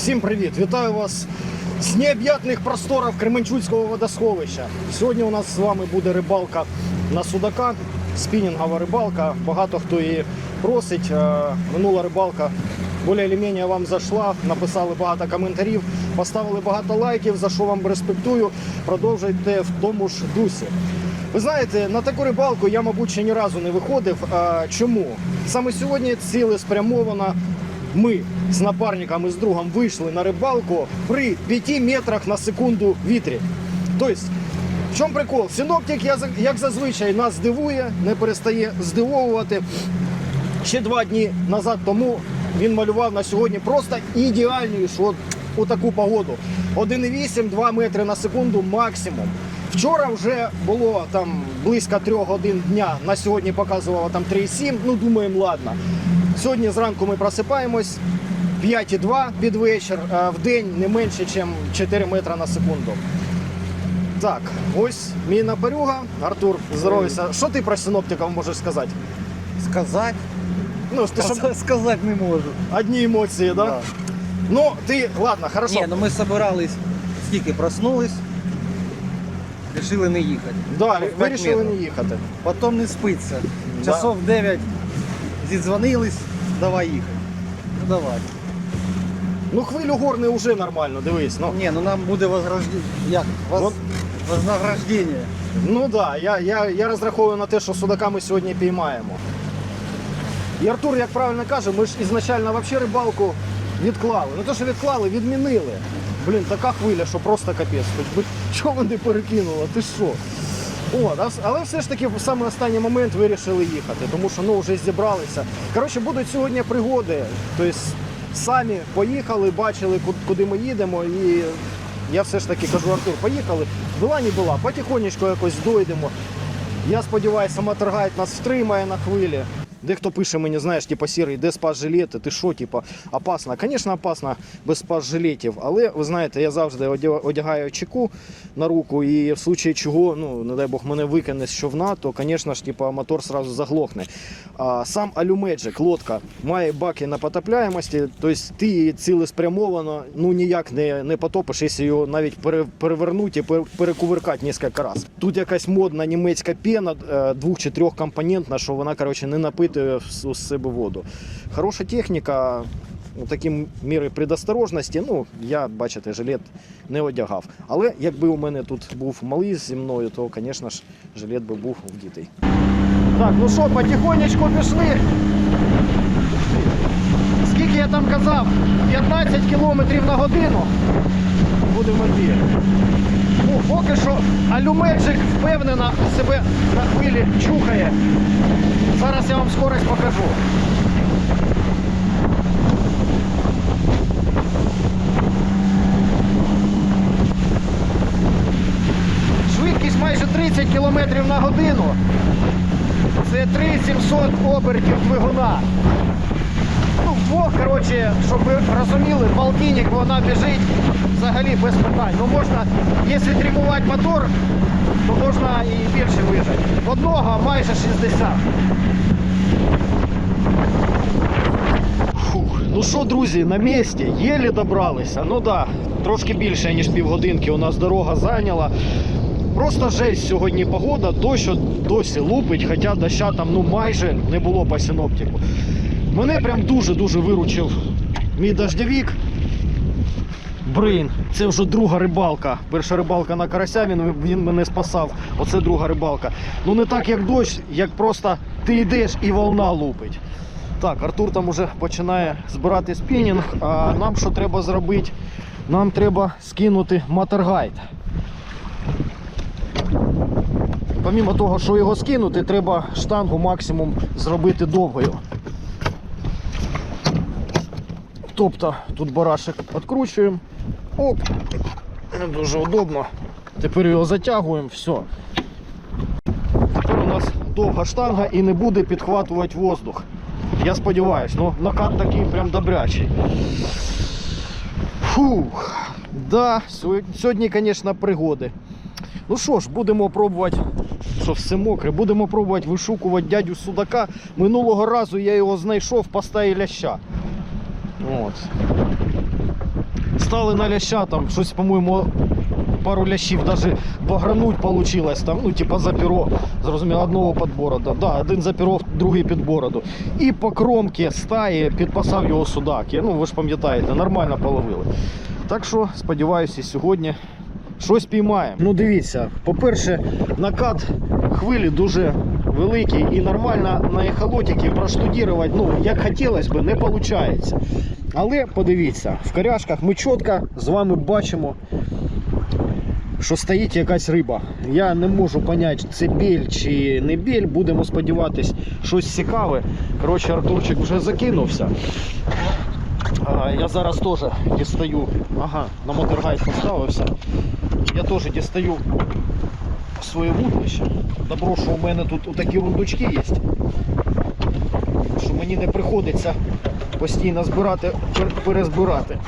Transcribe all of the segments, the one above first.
Всім привіт! Вітаю вас з необ'ятних просторів Кременчуцького водосховища. Сьогодні у нас з вами буде рибалка на судака, спінінгова рибалка. Багато хто її просить. Е, Минула рибалка більш-менш вам зайшла. Написали багато коментарів, поставили багато лайків, за що вам респектую. Продовжуйте в тому ж дусі. Ви знаєте, на таку рибалку я, мабуть, ще ні разу не виходив. Чому? Саме сьогодні цілеспрямовано ми з напарниками, з другом вийшли на рибалку при 5 метрах на секунду вітрі. Тобто, в чому прикол? Синоптик, як зазвичай, нас здивує, не перестає здивовувати. Ще два дні назад тому він малював на сьогодні просто ідеальнішу от, у таку погоду. 1,8-2 метри на секунду максимум. Вчора вже було там близько 3 годин дня. На сьогодні показувало там 3,7. Ну думаємо, ладно. Сьогодні зранку ми просипаємось. 5,2 під вечір, а в день не менше, ніж 4 метри на секунду. Так, ось мій напарюга. Артур, здоровайся. Що ти про синоптиків можеш сказати? Сказать? Ну, ти щоб Сказать не можу. одні емоції, да? Да. Ну, ти, ладно, хорошо. Ні, ну ми собирались, скільки проснулись, вирішили не їхати. да, вирішили не їхати. Потім не спиться. Да. Часов 9 зідзвонились, давай їхати. Ну давай. Ну, хвилю горни вже нормально, дивись. Ну, Ні, ну нам буде возрождення. Як? Воз... Вот. Вознаграждення. ну да, я, я, я розраховую на те, що судака ми сьогодні піймаємо. І Артур, як правильно каже, ми ж ізначально взагалі рибалку відклали. Не то, що відклали, відмінили. Блін, така хвиля, що просто капець. Хоч би чого не перекинуло, ти що? От, але все ж таки в саме останній момент вирішили їхати, тому що ну вже зібралися. Коротше, будуть сьогодні пригоди. Тобто самі поїхали, бачили, куди ми їдемо, і я все ж таки кажу, Артур, поїхали. Була не була, потихонечку якось дойдемо. Я сподіваюся, Матергайт нас втримає на хвилі. Дехто пише мені, знаєш, типа сірий, де спас жилети, ти що, типа, опасно. Звісно, опасно без спас жилетів, але ви знаєте, я завжди одягаю чеку на руку, і в случаї чого, ну не дай Бог, мене викине з човна, то, звісно ж, типа, мотор сразу заглохне. А, сам Алюмеджик, лодка, має баки на потопляємості, тобто ти її цілеспрямовано ну ніяк не, не потопиш, якщо його навіть перевернути і перекувиркати кілька разів. Тут якась модна німецька пена, е, двох чи трьох компонентна, що вона коротше, не напитує в с- у себе воду. Хороша техніка. Такі міри предосторожності, ну я бачите, жилет не одягав. Але якби у мене тут був малий зі мною, то, звісно ж, жилет би був вдітий. Так, ну що, потихонечку пішли. Скільки я там казав? 15 кілометрів на годину. Будемо йти. Ну, поки що алюмеджик впевнено себе на хвилі чухає. Зараз я вам скорость покажу. Швидкість майже 30 км на годину. Це 3700 обертів двигуна. Ну, вдвох, коротше, щоб ви розуміли, полтинник вона біжить взагалі без питань. Ну можна, якщо тримувати мотор, то можна і більше вижити. Одного майже 60. Фух. Ну що, друзі, на місці, єлі добралися. Ну так, да, трошки більше, ніж півгодинки у нас дорога зайняла. Просто жесть сьогодні погода, дощ досі лупить, хоча доща там ну майже не було по синоптику. Мене прям дуже-дуже виручив мій дождевик. Брин, це вже друга рибалка. Перша рибалка на карася, він, він мене спасав. Оце друга рибалка. Ну не так як дощ, як просто ти йдеш і волна лупить. Так, Артур там уже починає збирати спінінг. А нам що треба зробити? Нам треба скинути матергайд. Помімо того, що його скинути, треба штангу максимум зробити довгою. Тобто тут барашек відкручуємо. Оп. Дуже удобно. Тепер його затягуємо, все. Тепер у нас довга штанга і не буде підхватувати воздух. Я сподіваюся, ну накат такий прям добрячий. Фух. Да, сьогодні- звісно, пригоди. Ну що ж, будемо пробувати, що все мокре, будемо пробувати вишукувати дядю Судака. Минулого разу я його знайшов по стаї ляща. От. Стали на ляща, там щось, по-моєму, пару лящів даже багрануть получилось там, ну, типа за перо, зрозуміло, одного під бороду. Да, один за перо, другий під бороду. І по кромці стаї підпасав його судак. Ну, ви ж пам'ятаєте, нормально половили. Так що, сподіваюся, сьогодні щось піймаємо. Ну, дивіться, по-перше, накат хвилі дуже великий і нормально на ехолотики проштудірувати, ну, як хотілося б, не виходить. Але подивіться, в коряшках ми чітко з вами бачимо, що стоїть якась риба. Я не можу зрозуміти, це біль чи не біль. Будемо сподіватись, щось цікаве. Коротше, Артурчик вже закинувся. А, я зараз теж дістаю. Ага, на мотергайд поставився. Я теж дістаю своє вудлище. Добро, що у мене тут такі рундучки є. Що мені не приходиться постійно збирати, перезбирати.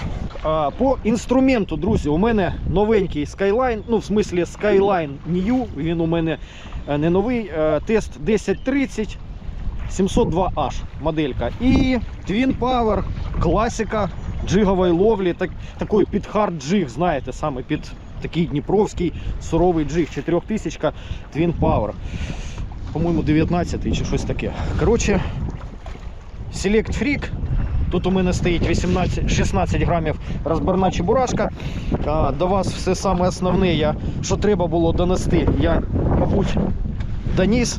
А, по інструменту, друзі, у мене новенький Skyline, ну в смислі Skyline New, він у мене е, не новий, е, тест 1030 702H моделька. І Twin Power, класика джигової ловлі, так, такий під хард джиг, знаєте, саме під такий дніпровський суровий джиг, 4000 Twin Power. По-моєму, 19 чи щось таке. Коротше, Select Freak. Тут у мене стоїть 18, 16 грамів розборна чебурашка. А, до вас все саме основне, я, що треба було донести, я, мабуть, доніс.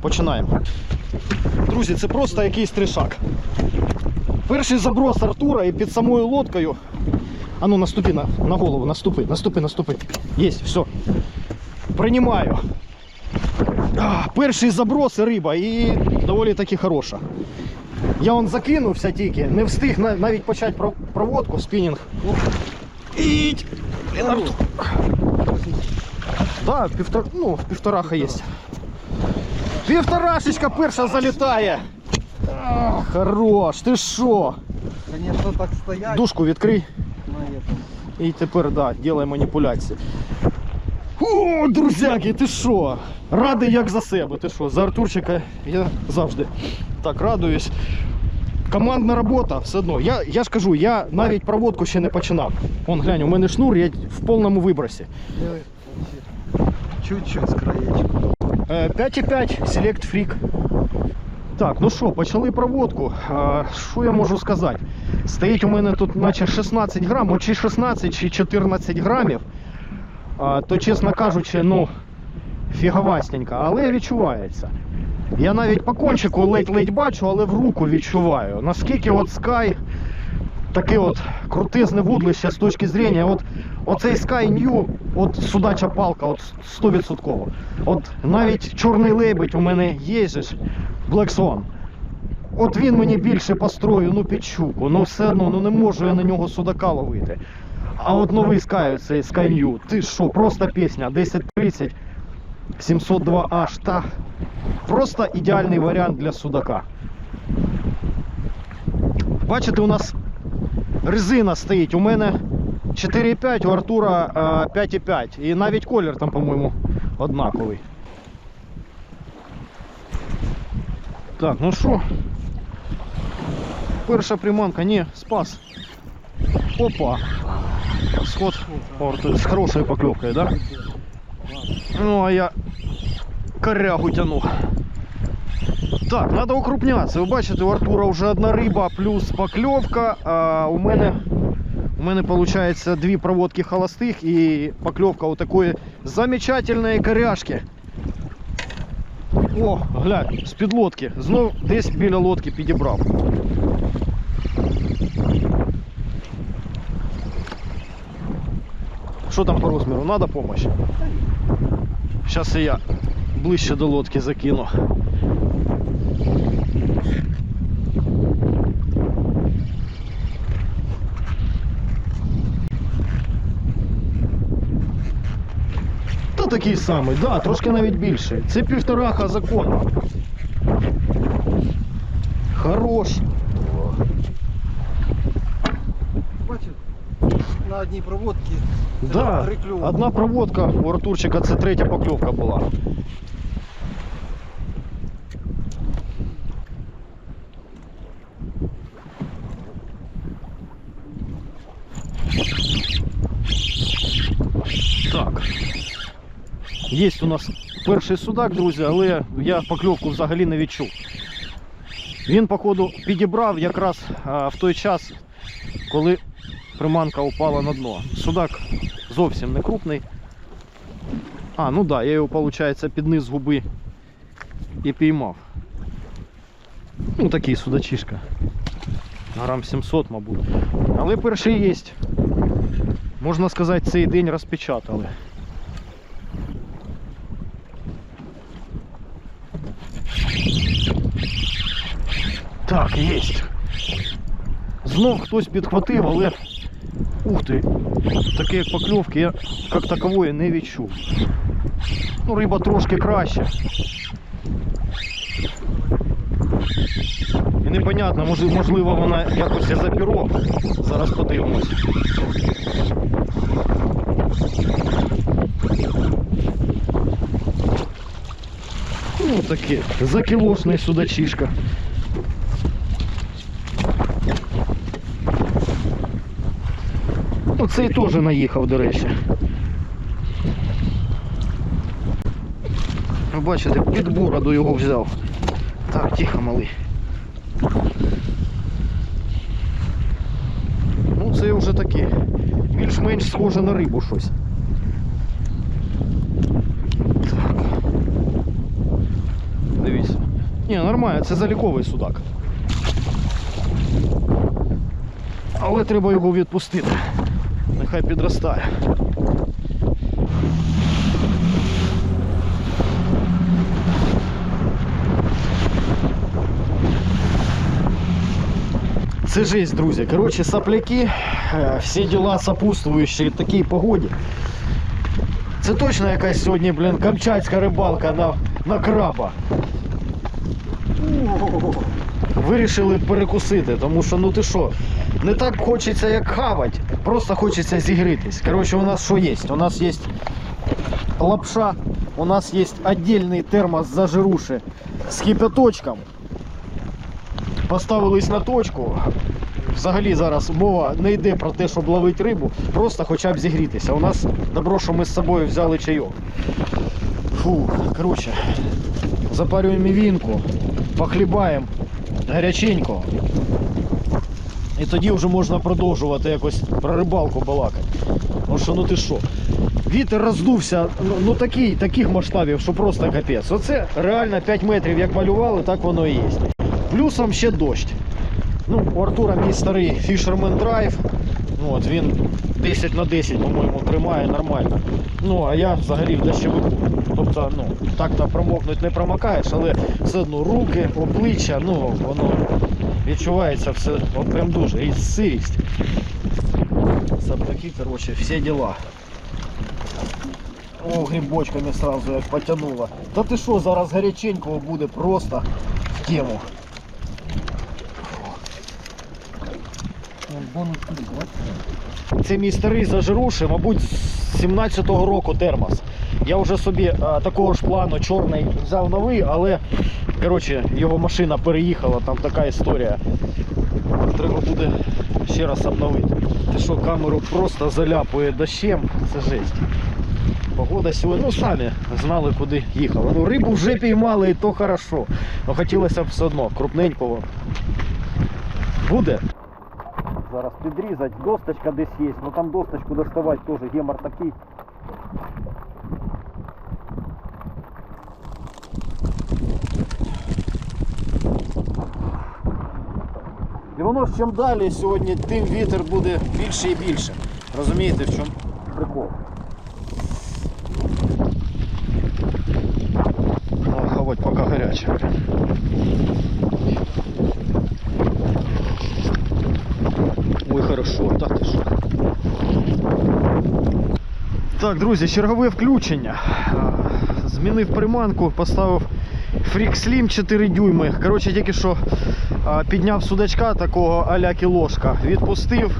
Починаємо. Друзі, це просто якийсь тришак. Перший заброс Артура і під самою лодкою. А ну наступи на, на голову, наступи, наступи, наступи. Єсть, все. Приймаю. Перший заброс і риба і доволі таки хороша. Я он закинувся тільки, не встиг навіть почати пров- проводку, спінінг. Оп. І... Блін, Артур. Да, півтора, ну, півтораха є. Півторашечка перша залітає. Хорош, ти що? Конечно, так стоять Дужку відкрий. І тепер, да, ділай маніпуляції. О, друзяки, ти що? Радий як за себе. Ти що? За Артурчика я завжди так радуюсь. Командна робота все одно. Я, я ж кажу, я навіть проводку ще не починав. Вон глянь, у мене шнур, я в повному вибросі. Чуть-чуть с краечку. Е, 5,5 Select Freak. Так, ну що, почали проводку. Е, Що я можу сказати? Стоїть у мене тут наче 16 грам, от чи 16, чи 14 грамів. То, чесно кажучи, ну, фіговастенько, але відчувається. Я навіть по кончику ледь-ледь бачу, але в руку відчуваю. Наскільки от Sky таке от крутизне вудлище з точки зрення, от оцей Sky New, от судача палка, от 100%. От навіть чорний лебедь у мене є же Black Swan. От він мені більше по строю, ну під ну все одно ну не можу я на нього судака ловити. А от новий Sky, цей Sky New, ти що, просто пісня, 1030, 702H, та просто ідеальний варіант для судака. Бачите, у нас резина стоїть. У мене 4,5, у Артура е, 5,5. І навіть колір там, по-моєму, однаковий. Так, ну що? Перша приманка, ні, спас. Опа. Сход о, Артур, з хорошою покльовкою, да? Ну, а я корягу тяну. Так, треба укрупнятися. Ви бачите, у Артура вже одна риба плюс покльовка, а у мене у мене виходить дві проводки холостих і покльовка у такої замечательної коряшки. О, глянь, з-під лодки. Знов десь біля лодки підібрав. Що там по розміру? Надо допомога? Зараз і я ближче до лодки закину. Та такий самий, да, трошки навіть більше. Це півтораха законно. Хорош. одній проводці да, три клювки. Одна проводка у Артурчика це третя покльовка була. Так. Є у нас перший судак, друзі, але я покльовку взагалі не відчув. Він, походу, підібрав якраз а, в той час, коли приманка упала на дно. Судак зовсім не крупний. А, ну да, я його, виходить, під низ губи і піймав. Ну, такий судачишка. Грам 700, мабуть. Але перший є. Можна сказати, цей день розпечатали. Так, є. Знов хтось підхватив, але. Ух ти! Таке як покльовки я як такової не відчув. Ну, риба трошки краще. І непонятно, можливо вона якось за пірог. Зараз подивимось. Ну таке, закілошний судачишка. Цей теж наїхав, до речі. Ви бачите, під бороду його взяв. Так, тихо, малий. Ну, це вже таке. Більш-менш схоже на рибу щось. Так. Дивіться. Ні, нормально, це заліковий судак. Але треба його відпустити. Нехай підростає. Це жесть, друзі. Коротше, сопляки, е, всі діла сопутствуючі такій погоді. Це точно якась сьогодні, блін, камчатська рибалка на, на краба. Вирішили перекусити, тому що ну ти що, не так хочеться як хавать, просто хочеться зігрітись. Коротше, у нас що є? У нас є лапша, у нас є віддільний термос зажируши з кипяточком. Поставились на точку. Взагалі зараз мова не йде про те, щоб ловити рибу, просто хоча б зігрітися. У нас добро, що ми з собою взяли чайок. Фу, коротше, запарюємо вінку, похлібаємо гаряченько. І тоді вже можна продовжувати якось про рибалку балакати. Ну що ну ти що? Вітер роздувся ну, ну такий, таких масштабів, що просто капець. Оце реально 5 метрів як малювали, так воно і є. Плюсом ще дощ. Ну, у Артура мій старий Fisherman Drive. Ну, От, він 10 на 10, по-моєму, тримає нормально. Ну, а я взагалі в дощовику. Тобто, ну, так-то промокнуть не промокаєш, але все одно руки, обличчя, ну, воно відчувається все от прям дуже. І сирість. Сапаки, коротше, всі діла. О, грибочками сразу як потянуло. Та ти що, зараз гаряченького буде просто в тему. Це мій старий зажируший, мабуть, з 17-го року термос. Я вже собі а, такого ж плану чорний взяв новий, але коротше, його машина переїхала, там така історія. Треба буде ще раз обновити. Ти що, камеру просто заляпує дощем, це жесть. Погода сьогодні, ну самі знали, куди їхали. Ну, рибу вже піймали і то хорошо. Ну хотілося б все одно крупненького. Буде. Зараз підрізати, досточка десь є, ну там досточку доставати теж гемор такий. І воно ж чим далі сьогодні, тим вітер буде більше і більше. Розумієте, в чому прикол? Хавать поки гаряче. Хорошо, так ти що. Так, друзі, чергове включення. Змінив приманку, поставив Freak Slim 4 дюйми. Коротше, тільки що підняв судачка такого а-ля кілошка, відпустив.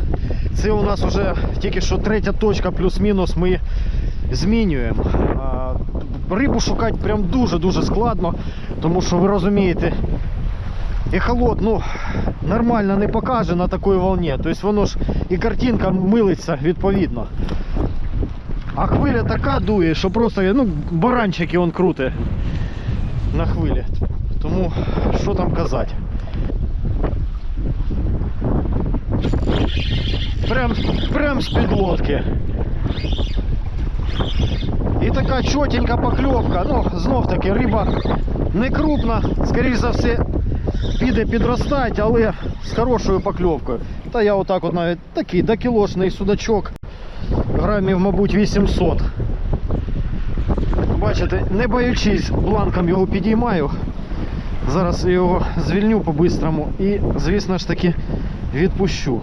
Це у нас вже тільки що третя точка, плюс-мінус ми змінюємо. Рибу шукати прям дуже-дуже складно, тому що ви розумієте, Ехолот, ну, нормально не покаже на такій волні. Тобто воно ж і картинка милиться відповідно. А хвиля така дує, що просто ну, баранчики он крути на хвилі. Тому що там казати. Прям, прям з під лодки. І така чотенька покльовка. Ну, знов таки риба не крупна, скоріш за все, піде підростати, але з хорошою покльовкою. Та я отак от навіть такий докілошний судачок. Грамів, мабуть, 800. Бачите, не боючись, бланком його підіймаю. Зараз його звільню по-бистрому і, звісно ж таки, відпущу.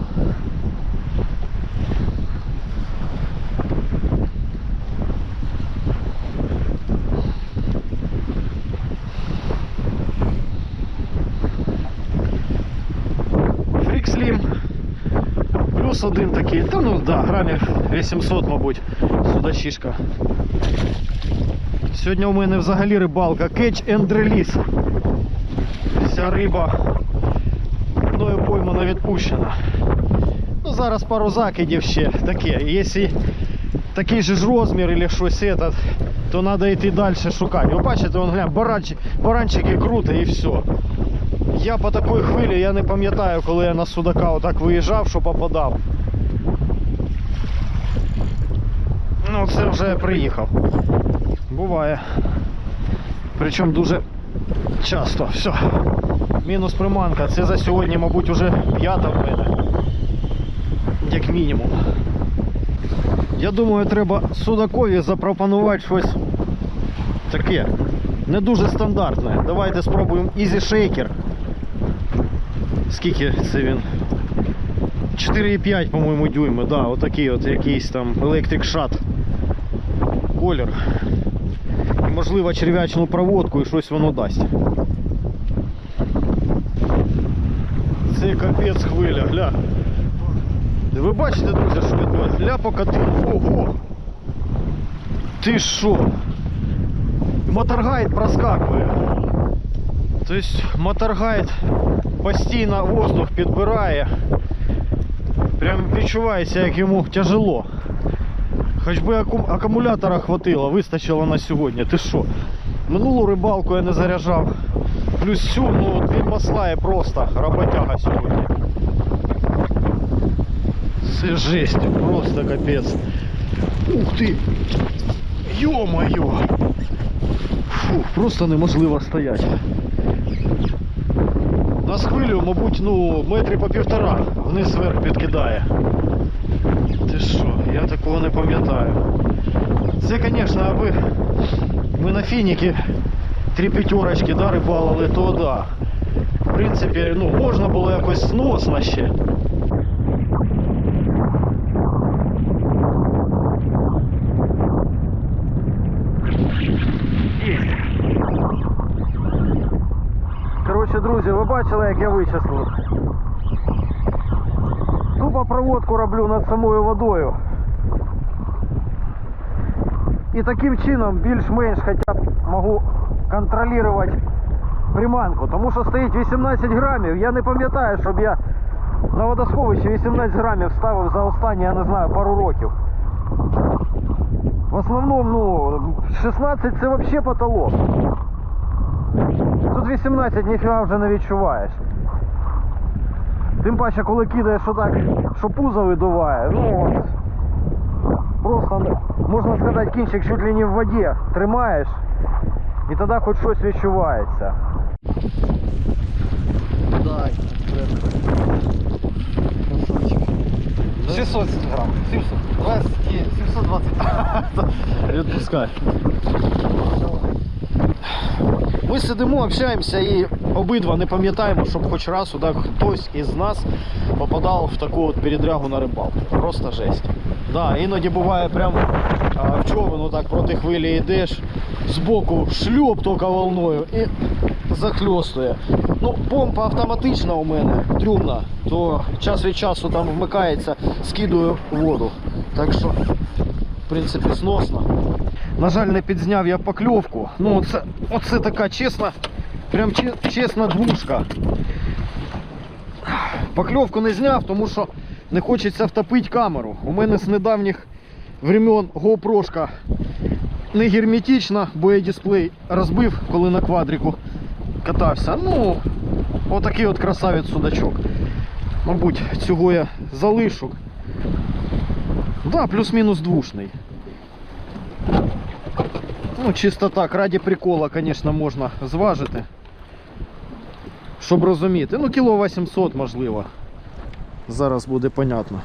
Фрікслім. Плюс один такий. Та ну да, грамів 800, мабуть, судачишка. Сьогодні у мене взагалі рибалка Catch and Release. Вся риба мною поймана відпущена. Ну, зараз пару закидів ще таке. Якщо такий же ж розмір або щось этот, то треба йти далі шукати. Ви бачите, вон, глянь, баранчик, баранчики круто і все. Я по такій хвилі, я не пам'ятаю, коли я на судака отак виїжджав, що попадав. Ну, це вже приїхав. Буває. Причому дуже часто. Все. Мінус приманка. Це за сьогодні, мабуть, уже п'ята в мене. Як мінімум. Я думаю, треба судакові запропонувати щось таке. Не дуже стандартне. Давайте спробуємо Easy Shaker. Скільки це він? 4,5, по-моєму, дюйми, да, отакий от якийсь там Electric Shot. Колір. І, можливо, черв'ячну проводку і щось воно дасть. Це капець хвиля, гля. Ви бачите, друзі, що відбувається? Ля покати. Ого! Ти що? Моторгайд проскакує. Тобто моторгайд постійно воздух підбирає. Прям відчувається, як йому тяжело. Хоч би аку- акумулятора хватило, вистачило на сьогодні. Ти що? Минулу рибалку я не заряджав. Плюс цю, ну дві масла і просто роботяга сьогодні. Це жесть, просто капець. Ух ти! Йо-моє! Фу, просто неможливо стояти. На хвилю, мабуть, ну, метри по півтора вниз вверх підкидає. Ти що, я такого не пам'ятаю. Це, звісно, аби ми на фініки три п'ятерочки да, рибалили, то да. В принципі, ну, можна було якось сносно ще. Коротше, друзі, ви бачили, як я вичислив. Тупо проводку роблю над самою водою. І таким чином більш-менш хоча б можу контролювати приманку. Тому що стоїть 18 грамів. Я не пам'ятаю, щоб я на водосховищі 18 грамів ставив за останні, я не знаю, пару років. В основному, ну, 16 це взагалі потолок. Тут 18 ніфіга вже не відчуваєш. Тим паче, коли кидаєш отак, що пузо видуває, ну от, просто ну, можна сказати, кінчик чуть ли не в воді тримаєш, і тоді хоч щось відчувається. Дай, 600 грам. 700. 20, 720. Відпускай. Ми сидимо, общаємося і обидва не пам'ятаємо, щоб хоч раз сюди хтось із нас попадав в таку от передрягу на рибалку. Просто жесть. Да, іноді буває прям а, в човен так проти хвилі йдеш, збоку шльоп тільки волною і захльостує. Ну, помпа автоматична у мене, трюмна, то час від часу там вмикається, скидую воду. Так що, в принципі, сносно. На жаль, не підзняв я покльовку. Ну, оце, оце така чесна, прям че- чесна двушка. Покльовку не зняв, тому що не хочеться втопити камеру. У мене з недавніх времен GoPro не герметична, бо я дисплей розбив, коли на квадрику катався. Ну, отакий от красавець судачок. Мабуть, цього я залишу. Да, плюс-мінус двушний. Ну, чисто так, раді прикола, звісно, можна зважити. Щоб розуміти. Ну, кіло 800, можливо. Зараз буде понятно.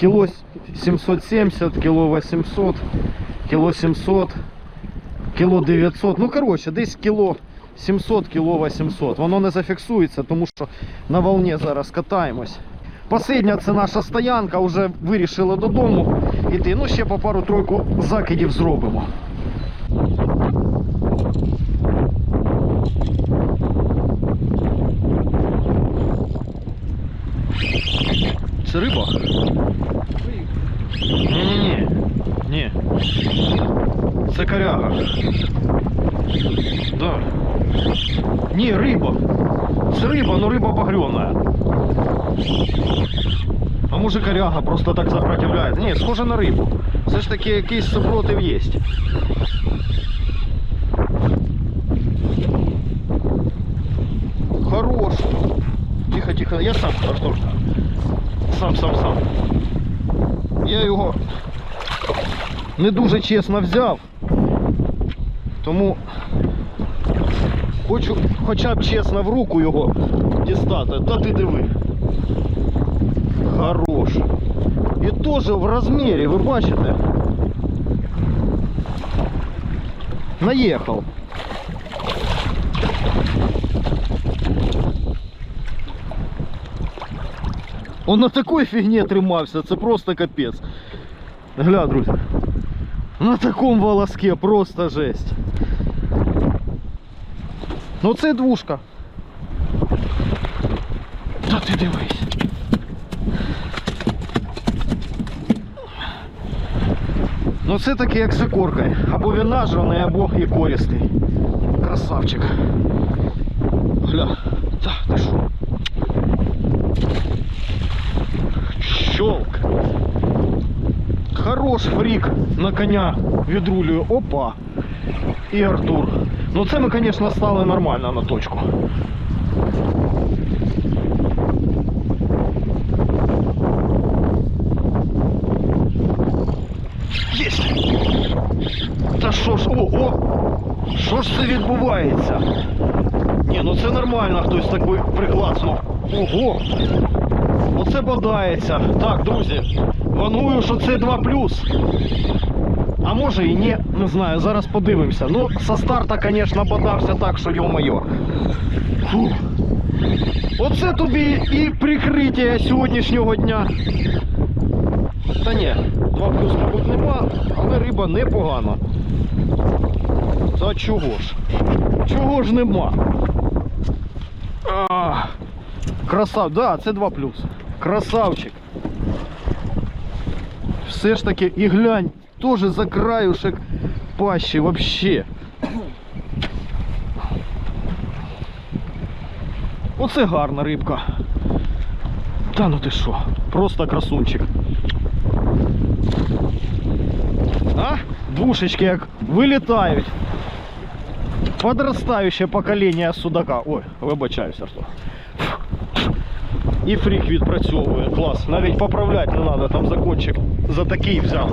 Кіло 770, кіло 800, кіло 700, кіло 900. Ну, коротше, десь кіло 700, кіло 800. Воно не зафіксується, тому що на волні зараз катаємось. Последня це наша стоянка, вже вирішили додому йти. Ну, ще по пару-тройку закидів зробимо. Це риба? Ні-ні-ні. Ні. Це коряга. Да. Ні, риба. Це риба, но риба багряна. А може коряга просто так сопротивляється? Ні, схоже на рибу. Все ж таки якийсь супротив є. Хорош. Тихо, тихо. Я сам, Артур. Сам, сам, сам. Я його не дуже чесно взяв. Тому хочу хоча б чесно в руку його дістати. Та ти диви. Хорош. І теж в розмірі, ви бачите? Наїхав. Он на такой фігні тримався, це просто капець. Гля, друзі. На такому волоске просто жесть. Ну це двушка. Та ти дивись. Ну це таки як з ікоркою. Або він або і користий. Красавчик. Гля. Та, ти що? Щелк. Хорош фрік на коня відрулює. Опа. І Артур. Ну це ми, звісно, стали нормально на точку. Єсть! Та що ж, о, о! Що ж це відбувається? Ні, ну це нормально, хтось такий приклацнув. Ого! Оце бодається. Так, друзі, вангую, що це 2 А може і ні, не знаю, зараз подивимося. Ну, со старта, звісно, бодався так, що йо-моє. Оце тобі і прикриття сьогоднішнього дня. Та ні, 2 плюс, мабуть, нема, але риба непогана. Та чого ж? Чого ж нема? А, красав, да, це 2 плюс. Красавчик. Все ж таки, і глянь, теж за краюшек пащі вообще. Оце гарна рибка. Та ну ти що, просто красунчик. А? Двушечки як вилітають. Подростаюче покоління судака. Ой, вибачаюся, Артур. І фрік відпрацьовує. Клас. Навіть поправляти не треба, там закончик за такий взяв.